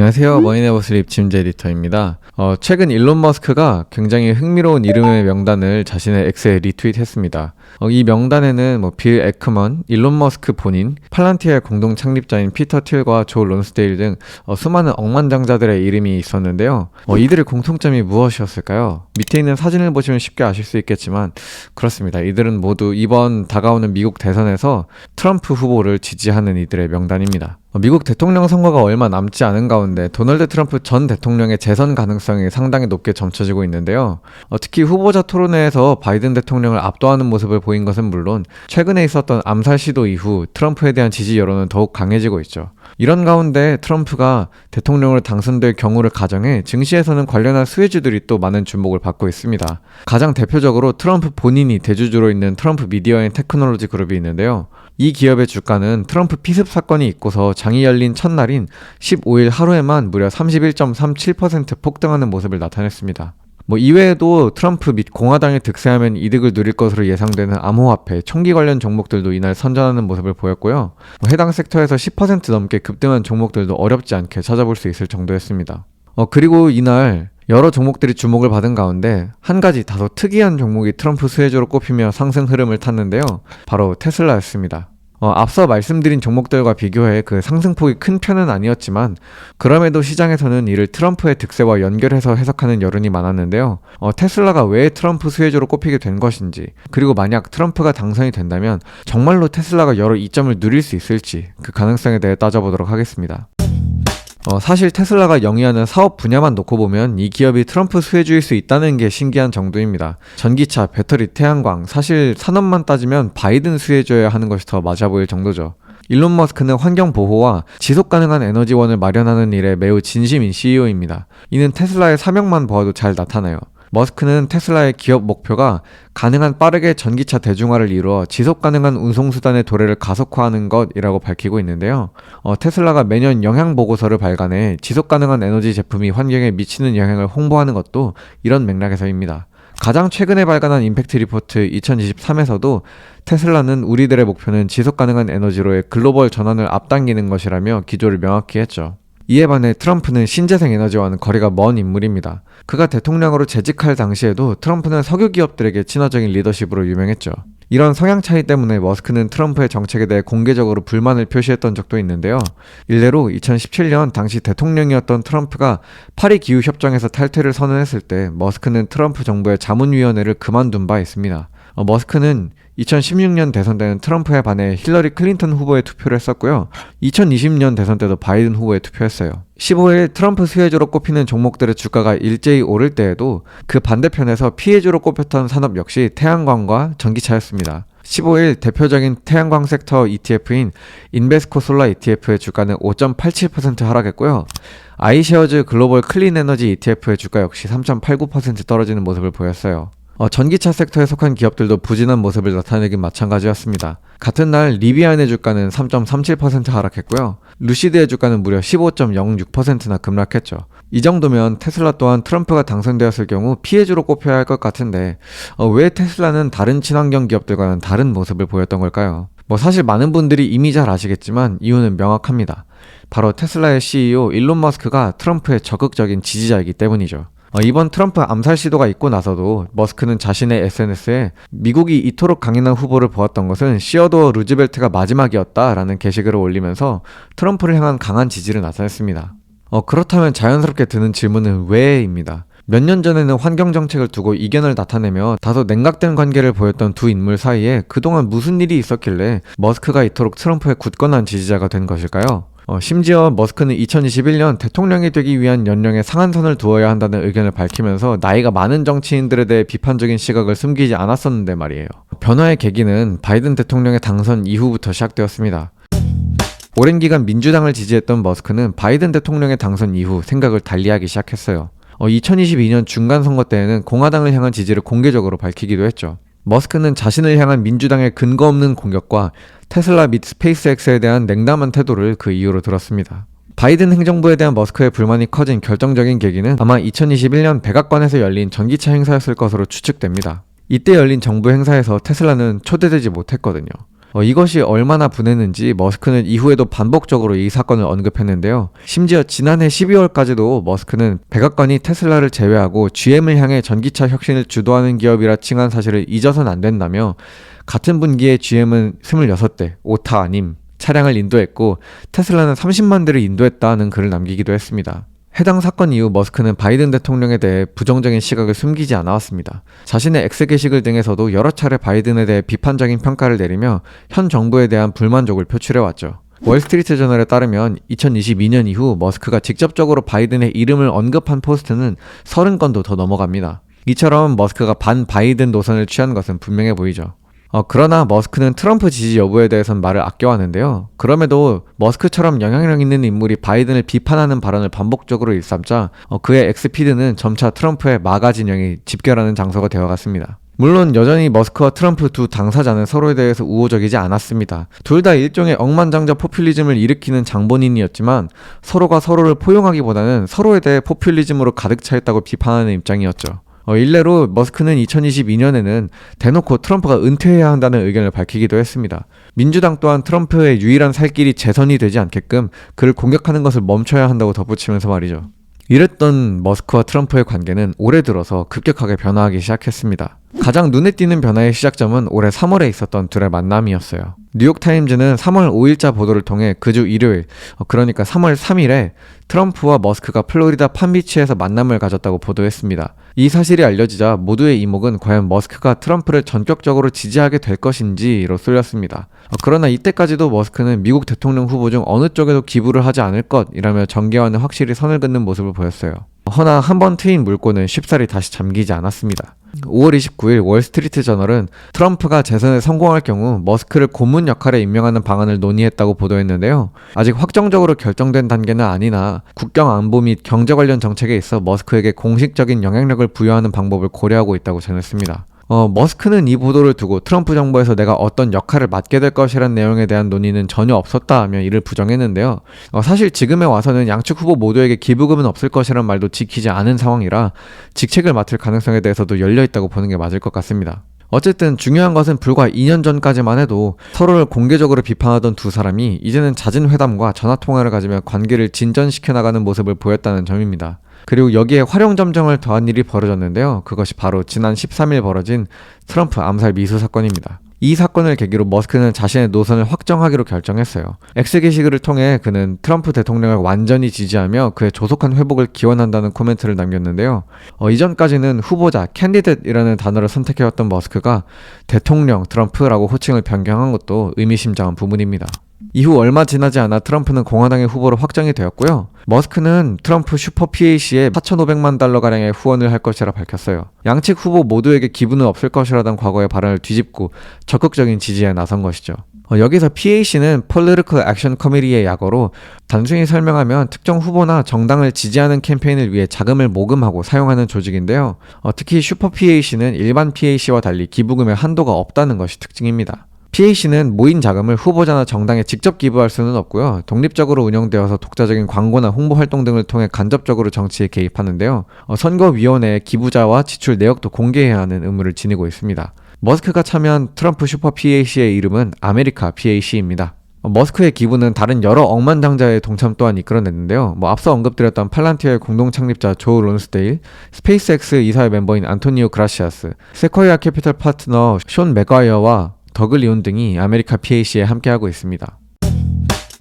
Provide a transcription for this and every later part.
안녕하세요. 머니네버슬립 짐즈 에디터입니다. 어, 최근 일론 머스크가 굉장히 흥미로운 이름의 명단을 자신의 X에 리트윗했습니다. 어, 이 명단에는 뭐 빌 에크먼, 일론 머스크 본인, 팔란티아의 공동 창립자인 피터 틸과 조 론스데일 등 어, 수많은 억만장자들의 이름이 있었는데요. 어, 이들의 공통점이 무엇이었을까요? 밑에 있는 사진을 보시면 쉽게 아실 수 있겠지만 그렇습니다. 이들은 모두 이번 다가오는 미국 대선에서 트럼프 후보를 지지하는 이들의 명단입니다. 어, 미국 대통령 선거가 얼마 남지 않은 가운데 도널드 트럼프 전 대통령의 재선 가능성이 상당히 높게 점쳐지고 있는데요. 어, 특히 후보자 토론회에서 바이든 대통령을 압도하는 모습을 보인 것은 물론 최근에 있었던 암살 시도 이후 트럼프에 대한 지지 여론은 더욱 강해지고 있죠. 이런 가운데 트럼프가 대통령으로 당선될 경우를 가정해 증시에서는 관련한 수혜주들이 또 많은 주목을 받고 있습니다. 가장 대표적으로 트럼프 본인이 대주주로 있는 트럼프 미디어 앤 테크놀로지 그룹이 있는데요. 이 기업의 주가는 트럼프 피습 사건이 있고서 장이 열린 첫날인 15일 하루에만 무려 31.37% 폭등하는 모습을 나타냈습니다. 뭐 이외에도 트럼프 및 공화당이 득세하면 이득을 누릴 것으로 예상되는 암호화폐, 총기 관련 종목들도 이날 선전하는 모습을 보였고요. 뭐 해당 섹터에서 10% 넘게 급등한 종목들도 어렵지 않게 찾아볼 수 있을 정도였습니다. 어, 그리고 이날 여러 종목들이 주목을 받은 가운데 한 가지 다소 특이한 종목이 트럼프 수혜주로 꼽히며 상승 흐름을 탔는데요. 바로 테슬라였습니다. 어, 앞서 말씀드린 종목들과 비교해 그 상승폭이 큰 편은 아니었지만 그럼에도 시장에서는 이를 트럼프의 득세와 연결해서 해석하는 여론이 많았는데요. 어, 테슬라가 왜 트럼프 수혜주로 꼽히게 된 것인지 그리고 만약 트럼프가 당선이 된다면 정말로 테슬라가 여러 이점을 누릴 수 있을지 그 가능성에 대해 따져보도록 하겠습니다. 어, 사실 테슬라가 영위하는 사업 분야만 놓고 보면 이 기업이 트럼프 수혜주일 수 있다는 게 신기한 정도입니다. 전기차, 배터리, 태양광, 사실 산업만 따지면 바이든 수혜주여야 하는 것이 더 맞아 보일 정도죠. 일론 머스크는 환경 보호와 지속 가능한 에너지원을 마련하는 일에 매우 진심인 CEO입니다. 이는 테슬라의 사명만 보아도 잘 나타나요. 머스크는 테슬라의 기업 목표가 가능한 빠르게 전기차 대중화를 이루어 지속 가능한 운송수단의 도래를 가속화하는 것이라고 밝히고 있는데요. 어, 테슬라가 매년 영향 보고서를 발간해 지속 가능한 에너지 제품이 환경에 미치는 영향을 홍보하는 것도 이런 맥락에서입니다. 가장 최근에 발간한 임팩트 리포트 2023에서도 테슬라는 우리들의 목표는 지속 가능한 에너지로의 글로벌 전환을 앞당기는 것이라며 기조를 명확히 했죠. 이에 반해 트럼프는 신재생 에너지와는 거리가 먼 인물입니다. 그가 대통령으로 재직할 당시에도 트럼프는 석유 기업들에게 친화적인 리더십으로 유명했죠. 이런 성향 차이 때문에 머스크는 트럼프의 정책에 대해 공개적으로 불만을 표시했던 적도 있는데요. 일례로 2017년 당시 대통령이었던 트럼프가 파리 기후 협정에서 탈퇴를 선언했을 때 머스크는 트럼프 정부의 자문위원회를 그만둔 바 있습니다. 어, 머스크는 2016년 대선 때는 트럼프에 반해 힐러리 클린턴 후보에 투표를 했었고요. 2020년 대선 때도 바이든 후보에 투표했어요. 15일 트럼프 수혜주로 꼽히는 종목들의 주가가 일제히 오를 때에도 그 반대편에서 피해주로 꼽혔던 산업 역시 태양광과 전기차였습니다. 15일 대표적인 태양광 섹터 ETF인 인베스코 솔라 ETF의 주가는 5.87% 하락했고요. 아이쉐어즈 글로벌 클린 에너지 ETF의 주가 역시 3.89% 떨어지는 모습을 보였어요. 어, 전기차 섹터에 속한 기업들도 부진한 모습을 나타내긴 마찬가지였습니다. 같은 날 리비안의 주가는 3.37% 하락했고요. 루시드의 주가는 무려 15.06%나 급락했죠. 이 정도면 테슬라 또한 트럼프가 당선되었을 경우 피해주로 꼽혀야 할 것 같은데 어, 왜 테슬라는 다른 친환경 기업들과는 다른 모습을 보였던 걸까요? 뭐 사실 많은 분들이 이미 잘 아시겠지만 이유는 명확합니다. 바로 테슬라의 CEO 일론 머스크가 트럼프의 적극적인 지지자이기 때문이죠. 어, 이번 트럼프 암살 시도가 있고 나서도 머스크는 자신의 SNS에 미국이 이토록 강인한 후보를 보았던 것은 시어도어 루즈벨트가 마지막이었다라는 게시글을 올리면서 트럼프를 향한 강한 지지를 나타냈습니다. 어, 그렇다면 자연스럽게 드는 질문은 왜입니다. 몇 년 전에는 환경 정책을 두고 이견을 나타내며 다소 냉각된 관계를 보였던 두 인물 사이에 그동안 무슨 일이 있었길래 머스크가 이토록 트럼프의 굳건한 지지자가 된 것일까요? 어, 심지어 머스크는 2021년 대통령이 되기 위한 연령에 상한선을 두어야 한다는 의견을 밝히면서 나이가 많은 정치인들에 대해 비판적인 시각을 숨기지 않았었는데 말이에요. 변화의 계기는 바이든 대통령의 당선 이후부터 시작되었습니다. 오랜 기간 민주당을 지지했던 머스크는 바이든 대통령의 당선 이후 생각을 달리하기 시작했어요. 어, 2022년 중간 선거 때에는 공화당을 향한 지지를 공개적으로 밝히기도 했죠. 머스크는 자신을 향한 민주당의 근거 없는 공격과 테슬라 및 스페이스X에 대한 냉담한 태도를 그 이유로 들었습니다. 바이든 행정부에 대한 머스크의 불만이 커진 결정적인 계기는 아마 2021년 백악관에서 열린 전기차 행사였을 것으로 추측됩니다. 이때 열린 정부 행사에서 테슬라는 초대되지 못했거든요. 어, 이것이 얼마나 분했는지 머스크는 이후에도 반복적으로 이 사건을 언급했는데요. 심지어 지난해 12월까지도 머스크는 백악관이 테슬라를 제외하고 GM을 향해 전기차 혁신을 주도하는 기업이라 칭한 사실을 잊어선 안 된다며 같은 분기에 GM은 26대, 오타 아님, 차량을 인도했고 테슬라는 30만 대를 인도했다는 글을 남기기도 했습니다. 해당 사건 이후 머스크는 바이든 대통령에 대해 부정적인 시각을 숨기지 않아왔습니다. 자신의 X 게시글 등에서도 여러 차례 바이든에 대해 비판적인 평가를 내리며 현 정부에 대한 불만족을 표출해왔죠. 월스트리트 저널에 따르면 2022년 이후 머스크가 직접적으로 바이든의 이름을 언급한 포스트는 30건도 더 넘어갑니다. 이처럼 머스크가 반 바이든 노선을 취한 것은 분명해 보이죠. 어, 그러나 머스크는 트럼프 지지 여부에 대해선 말을 아껴왔는데요. 그럼에도 머스크처럼 영향력 있는 인물이 바이든을 비판하는 발언을 반복적으로 일삼자 어, 그의 엑스피드는 점차 트럼프의 마가 진영이 집결하는 장소가 되어갔습니다. 물론 여전히 머스크와 트럼프 두 당사자는 서로에 대해서 우호적이지 않았습니다. 둘 다 일종의 억만장자 포퓰리즘을 일으키는 장본인이었지만 서로가 서로를 포용하기보다는 서로에 대해 포퓰리즘으로 가득 차 있다고 비판하는 입장이었죠. 어, 일례로 머스크는 2022년에는 대놓고 트럼프가 은퇴해야 한다는 의견을 밝히기도 했습니다. 민주당 또한 트럼프의 유일한 살 길이 재선이 되지 않게끔 그를 공격하는 것을 멈춰야 한다고 덧붙이면서 말이죠. 이랬던 머스크와 트럼프의 관계는 올해 들어서 급격하게 변화하기 시작했습니다. 가장 눈에 띄는 변화의 시작점은 올해 3월에 있었던 둘의 만남이었어요. 뉴욕타임즈는 3월 5일자 보도를 통해 그 주 일요일, 어, 그러니까 3월 3일에 트럼프와 머스크가 플로리다 판비치에서 만남을 가졌다고 보도했습니다. 이 사실이 알려지자 모두의 이목은 과연 머스크가 트럼프를 전격적으로 지지하게 될 것인지로 쏠렸습니다. 어, 그러나 이때까지도 머스크는 미국 대통령 후보 중 어느 쪽에도 기부를 하지 않을 것이라며 정계와는 확실히 선을 긋는 모습을 보였어요. 허나 한 번 트인 물고는 쉽사리 다시 잠기지 않았습니다. 5월 29일 월스트리트 저널은 트럼프가 재선에 성공할 경우 머스크를 고문 역할에 임명하는 방안을 논의했다고 보도했는데요. 아직 확정적으로 결정된 단계는 아니나 국경 안보 및 경제 관련 정책에 있어 머스크에게 공식적인 영향력을 부여하는 방법을 고려하고 있다고 전했습니다. 어, 머스크는 이 보도를 두고 트럼프 정부에서 내가 어떤 역할을 맡게 될 것이라는 내용에 대한 논의는 전혀 없었다 하며 이를 부정했는데요. 어, 사실 지금에 와서는 양측 후보 모두에게 기부금은 없을 것이라는 말도 지키지 않은 상황이라 직책을 맡을 가능성에 대해서도 열려 있다고 보는 게 맞을 것 같습니다. 어쨌든 중요한 것은 불과 2년 전까지만 해도 서로를 공개적으로 비판하던 두 사람이 이제는 잦은 회담과 전화 통화를 가지며 관계를 진전시켜 나가는 모습을 보였다는 점입니다. 그리고 여기에 활용 점정을 더한 일이 벌어졌는데요. 그것이 바로 지난 13일 벌어진 트럼프 암살 미수 사건입니다. 이 사건을 계기로 머스크는 자신의 노선을 확정하기로 결정했어요. X 게시글을 통해 그는 트럼프 대통령을 완전히 지지하며 그의 조속한 회복을 기원한다는 코멘트를 남겼는데요. 어, 이전까지는 후보자, 캔디댓이라는 단어를 선택해왔던 머스크가 대통령 트럼프라고 호칭을 변경한 것도 의미심장한 부분입니다. 이후 얼마 지나지 않아 트럼프는 공화당의 후보로 확정이 되었고요. 머스크는 트럼프 슈퍼 PAC에 4,500만 달러가량의 후원을 할 것이라 밝혔어요. 양측 후보 모두에게 기분은 없을 것이라던 과거의 발언을 뒤집고 적극적인 지지에 나선 것이죠. 어, 여기서 PAC는 Political Action Committee의 약어로 단순히 설명하면 특정 후보나 정당을 지지하는 캠페인을 위해 자금을 모금하고 사용하는 조직인데요. 어, 특히 슈퍼 PAC는 일반 PAC와 달리 기부금의 한도가 없다는 것이 특징입니다. PAC는 모인 자금을 후보자나 정당에 직접 기부할 수는 없고요. 독립적으로 운영되어서 독자적인 광고나 홍보 활동 등을 통해 간접적으로 정치에 개입하는데요. 어, 선거위원회에 기부자와 지출 내역도 공개해야 하는 의무를 지니고 있습니다. 머스크가 참여한 트럼프 슈퍼 PAC의 이름은 아메리카 PAC입니다. 어, 머스크의 기부는 다른 여러 억만장자의 동참 또한 이끌어냈는데요. 뭐 앞서 언급드렸던 팔란티어의 공동 창립자 조 론스데일, 스페이스X 이사회 멤버인 안토니오 그라시아스, 세코이아 캐피털 파트너 숀 맥과이어와 더글리온 등이 아메리카 PAC에 함께하고 있습니다.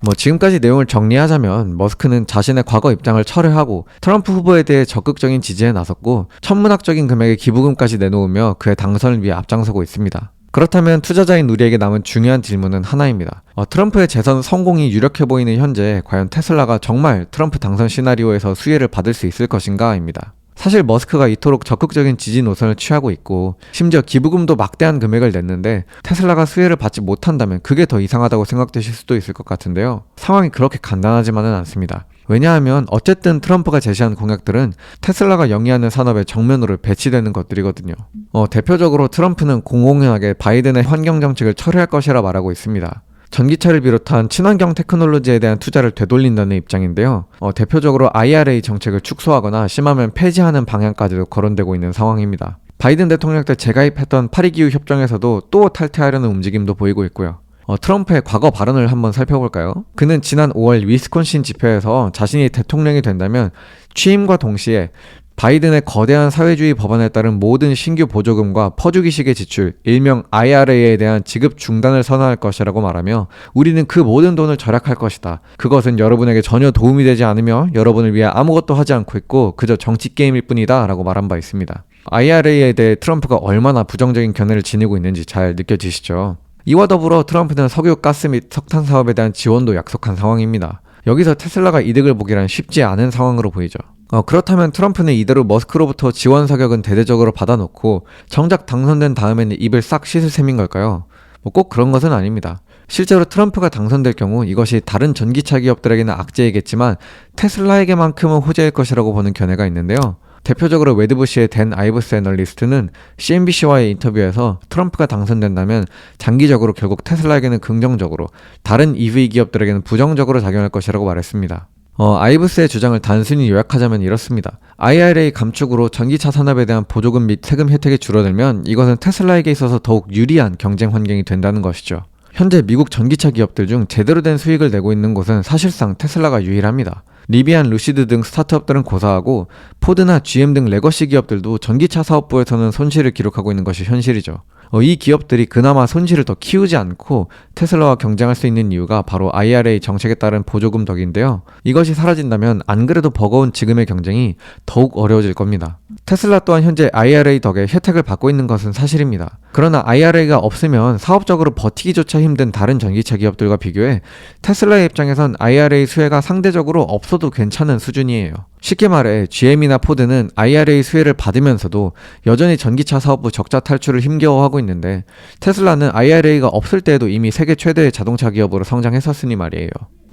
뭐 지금까지 내용을 정리하자면 머스크는 자신의 과거 입장을 철회하고 트럼프 후보에 대해 적극적인 지지에 나섰고 천문학적인 금액의 기부금까지 내놓으며 그의 당선을 위해 앞장서고 있습니다. 그렇다면 투자자인 우리에게 남은 중요한 질문은 하나입니다. 어, 트럼프의 재선 성공이 유력해 보이는 현재 과연 테슬라가 정말 트럼프 당선 시나리오에서 수혜를 받을 수 있을 것인가입니다. 사실 머스크가 이토록 적극적인 지지 노선을 취하고 있고 심지어 기부금도 막대한 금액을 냈는데 테슬라가 수혜를 받지 못한다면 그게 더 이상하다고 생각되실 수도 있을 것 같은데요. 상황이 그렇게 간단하지만은 않습니다. 왜냐하면 어쨌든 트럼프가 제시한 공약들은 테슬라가 영위하는 산업에 정면으로 배치되는 것들이거든요. 어, 대표적으로 트럼프는 공공연하게 바이든의 환경 정책을 철회할 것이라 말하고 있습니다. 전기차를 비롯한 친환경 테크놀로지에 대한 투자를 되돌린다는 입장인데요. 어, 대표적으로 IRA 정책을 축소하거나 심하면 폐지하는 방향까지도 거론되고 있는 상황입니다. 바이든 대통령 때 재가입했던 파리기후 협정에서도 또 탈퇴하려는 움직임도 보이고 있고요. 어, 트럼프의 과거 발언을 한번 살펴볼까요? 그는 지난 5월 위스콘신 집회에서 자신이 대통령이 된다면 취임과 동시에 바이든의 거대한 사회주의 법안에 따른 모든 신규 보조금과 퍼주기식의 지출, 일명 IRA에 대한 지급 중단을 선언할 것이라고 말하며 우리는 그 모든 돈을 절약할 것이다. 그것은 여러분에게 전혀 도움이 되지 않으며 여러분을 위해 아무것도 하지 않고 있고 그저 정치 게임일 뿐이다 라고 말한 바 있습니다. IRA에 대해 트럼프가 얼마나 부정적인 견해를 지니고 있는지 잘 느껴지시죠? 이와 더불어 트럼프는 석유, 가스 및 석탄 사업에 대한 지원도 약속한 상황입니다. 여기서 테슬라가 이득을 보기란 쉽지 않은 상황으로 보이죠. 어, 그렇다면 트럼프는 이대로 머스크로부터 지원 사격은 대대적으로 받아놓고 정작 당선된 다음에는 입을 싹 씻을 셈인 걸까요? 뭐 꼭 그런 것은 아닙니다. 실제로 트럼프가 당선될 경우 이것이 다른 전기차 기업들에게는 악재이겠지만 테슬라에게만큼은 호재일 것이라고 보는 견해가 있는데요. 대표적으로 웨드부시의 댄 아이브스 애널리스트는 CNBC와의 인터뷰에서 트럼프가 당선된다면 장기적으로 결국 테슬라에게는 긍정적으로 다른 EV 기업들에게는 부정적으로 작용할 것이라고 말했습니다. 어, 아이브스의 주장을 단순히 요약하자면 이렇습니다. IRA 감축으로 전기차 산업에 대한 보조금 및 세금 혜택이 줄어들면 이것은 테슬라에게 있어서 더욱 유리한 경쟁 환경이 된다는 것이죠. 현재 미국 전기차 기업들 중 제대로 된 수익을 내고 있는 곳은 사실상 테슬라가 유일합니다. 리비안, 루시드 등 스타트업들은 고사하고 포드나 GM 등 레거시 기업들도 전기차 사업부에서는 손실을 기록하고 있는 것이 현실이죠. 어, 이 기업들이 그나마 손실을 더 키우지 않고 테슬라와 경쟁할 수 있는 이유가 바로 IRA 정책에 따른 보조금 덕인데요. 이것이 사라진다면 안 그래도 버거운 지금의 경쟁이 더욱 어려워질 겁니다. 테슬라 또한 현재 IRA 덕에 혜택을 받고 있는 것은 사실입니다. 그러나 IRA가 없으면 사업적으로 버티기조차 힘든 다른 전기차 기업들과 비교해 테슬라의 입장에선 IRA 수혜가 상대적으로 없어도 괜찮은 수준이에요. 쉽게 말해 GM이나 포드는 IRA 수혜를 받으면서도 여전히 전기차 사업부 적자 탈출을 힘겨워하고 있는데 테슬라는 IRA가 없을 때에도 이미 세계 최대의 자동차 기업으로 성장했었으니 말이에요.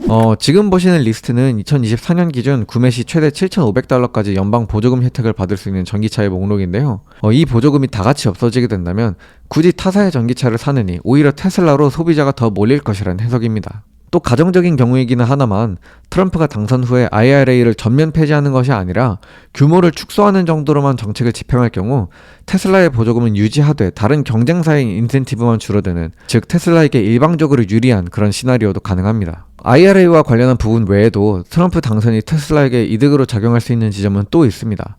어, 지금 보시는 리스트는 2024년 기준 구매 시 최대 7,500달러까지 연방 보조금 혜택을 받을 수 있는 전기차의 목록인데요. 어, 이 보조금이 다 같이 없어지게 된다면 굳이 타사의 전기차를 사느니 오히려 테슬라로 소비자가 더 몰릴 것이라는 해석입니다. 또 가정적인 경우이기는 하나만 트럼프가 당선 후에 IRA를 전면 폐지하는 것이 아니라 규모를 축소하는 정도로만 정책을 집행할 경우 테슬라의 보조금은 유지하되 다른 경쟁사의 인센티브만 줄어드는 즉 테슬라에게 일방적으로 유리한 그런 시나리오도 가능합니다. IRA와 관련한 부분 외에도 트럼프 당선이 테슬라에게 이득으로 작용할 수 있는 지점은 또 있습니다.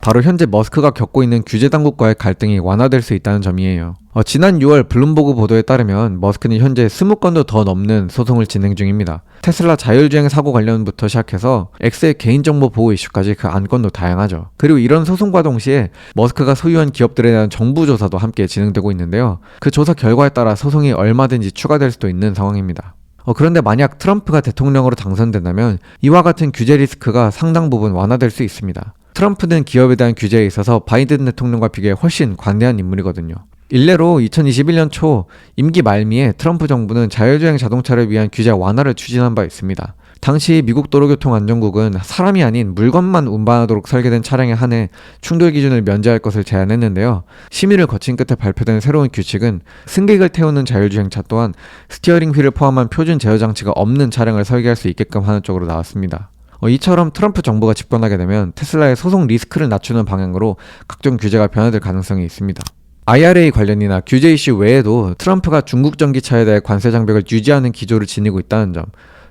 바로 현재 머스크가 겪고 있는 규제 당국과의 갈등이 완화될 수 있다는 점이에요. 어, 지난 6월 블룸버그 보도에 따르면 머스크는 현재 20건도 더 넘는 소송을 진행 중입니다. 테슬라 자율주행 사고 관련부터 시작해서 X의 개인정보 보호 이슈까지 그 안건도 다양하죠. 그리고 이런 소송과 동시에 머스크가 소유한 기업들에 대한 정부 조사도 함께 진행되고 있는데요. 그 조사 결과에 따라 소송이 얼마든지 추가될 수도 있는 상황입니다. 어, 그런데 만약 트럼프가 대통령으로 당선된다면 이와 같은 규제 리스크가 상당 부분 완화될 수 있습니다. 트럼프는 기업에 대한 규제에 있어서 바이든 대통령과 비교해 훨씬 관대한 인물이거든요. 일례로 2021년 초 임기 말미에 트럼프 정부는 자율주행 자동차를 위한 규제 완화를 추진한 바 있습니다. 당시 미국 도로교통안전국은 사람이 아닌 물건만 운반하도록 설계된 차량에 한해 충돌 기준을 면제할 것을 제안했는데요. 심의를 거친 끝에 발표된 새로운 규칙은 승객을 태우는 자율주행차 또한 스티어링 휠을 포함한 표준 제어 장치가 없는 차량을 설계할 수 있게끔 하는 쪽으로 나왔습니다. 어, 이처럼 트럼프 정부가 집권하게 되면 테슬라의 소송 리스크를 낮추는 방향으로 각종 규제가 변화될 가능성이 있습니다. IRA 관련이나 규제 이슈 외에도 트럼프가 중국 전기차에 대해 관세 장벽을 유지하는 기조를 지니고 있다는 점,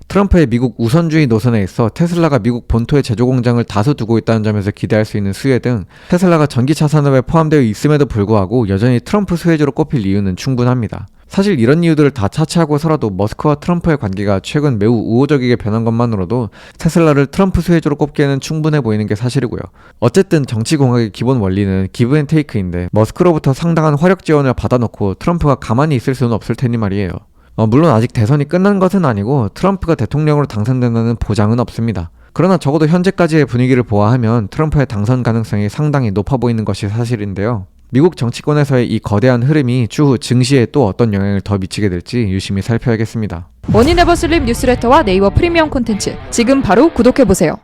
트럼프의 미국 우선주의 노선에 있어 테슬라가 미국 본토에 제조 공장을 다수 두고 있다는 점에서 기대할 수 있는 수혜 등 테슬라가 전기차 산업에 포함되어 있음에도 불구하고 여전히 트럼프 수혜주로 꼽힐 이유는 충분합니다. 사실 이런 이유들을 다 차치하고서라도 머스크와 트럼프의 관계가 최근 매우 우호적이게 변한 것만으로도 테슬라를 트럼프 수혜주로 꼽기에는 충분해 보이는 게 사실이고요. 어쨌든 정치공학의 기본 원리는 기브 앤 테이크인데 머스크로부터 상당한 화력 지원을 받아놓고 트럼프가 가만히 있을 수는 없을 테니 말이에요. 어, 물론 아직 대선이 끝난 것은 아니고 트럼프가 대통령으로 당선된다는 보장은 없습니다. 그러나 적어도 현재까지의 분위기를 보아하면 트럼프의 당선 가능성이 상당히 높아 보이는 것이 사실인데요. 미국 정치권에서의 이 거대한 흐름이 추후 증시에 또 어떤 영향을 더 미치게 될지 유심히 살펴야겠습니다. 머니네버슬립 뉴스레터와 네이버 프리미엄 콘텐츠 지금 바로 구독해보세요.